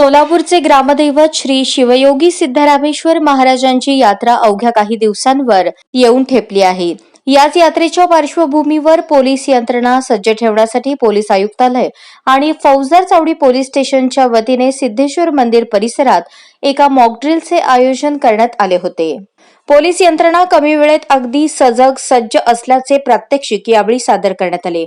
सोलापूरचे ग्रामदैवत श्री शिवयोगी सिद्धरामेश्वर महाराजांची यात्रा अवघ्या काही दिवसांवर येऊन ठेपली आहे. याच यात्रेच्या पार्श्वभूमीवर पोलीस यंत्रणा सज्ज ठेवण्यासाठी पोलीस आयुक्तालय आणि फौजदार चावडी पोलीस स्टेशनच्या वतीने सिद्धेश्वर मंदिर परिसरात एका मॉकड्रिलचे आयोजन करण्यात आले होते. पोलीस यंत्रणा कमी वेळेत अगदी सजग सज्ज असल्याचे प्रात्यक्षिक यावेळी सादर करण्यात आले.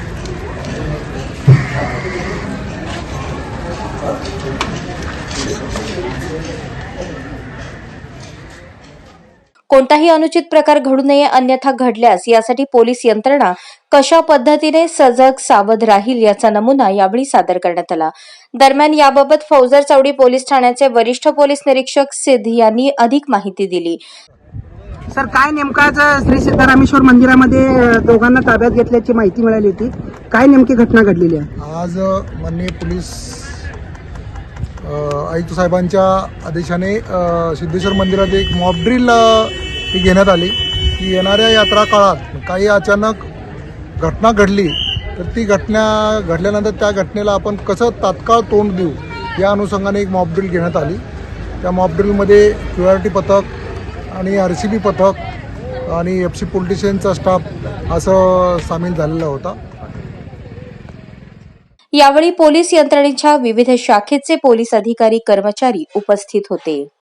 कोणताही अनुचित प्रकार घडू नये अन्यथा घडल्यास यासाठी पोलीस यंत्रणा कशा पद्धतीने सजग सावध राहील याचा नमुना यावेळी सादर करण्यात आला. दरम्यान याबाबत फौजदार चावडी पोलीस ठाण्याचे वरिष्ठ पोलीस निरीक्षक सिद्ध यांनी अधिक माहिती दिली. सर काय नेमकं आज श्री सिद्धरामेश्वर मंदिरामध्ये दोघांना ताब्यात घेतल्याची माहिती मिळाली होती. काय नेमकी घटना घडलेली आहे? आज माननीय पोलीस आयुक्त साहेबांच्या आदेशाने सिद्धेश्वर मंदिरात एक मॉब ही घेण्यात आली. की येणाऱ्या यात्रा काळात काही अचानक घटना घडली तर ती घटना घडल्यानंतर त्या घटनेला आपण कसं तात्काळ तोंड देऊ या अनुषंगाने एक मॉब ड्रिल घेण्यात आली. त्या मॉब ड्रिलमध्ये क्यू आर टी पथक आणि आर सी बी पथक आणि एफ सी पोलिटिशियनचा स्टाफ असं सामील झालेला होता. यावेळी पोलीस यंत्रणेच्या विविध शाखेचे पोलीस अधिकारी कर्मचारी उपस्थित होते.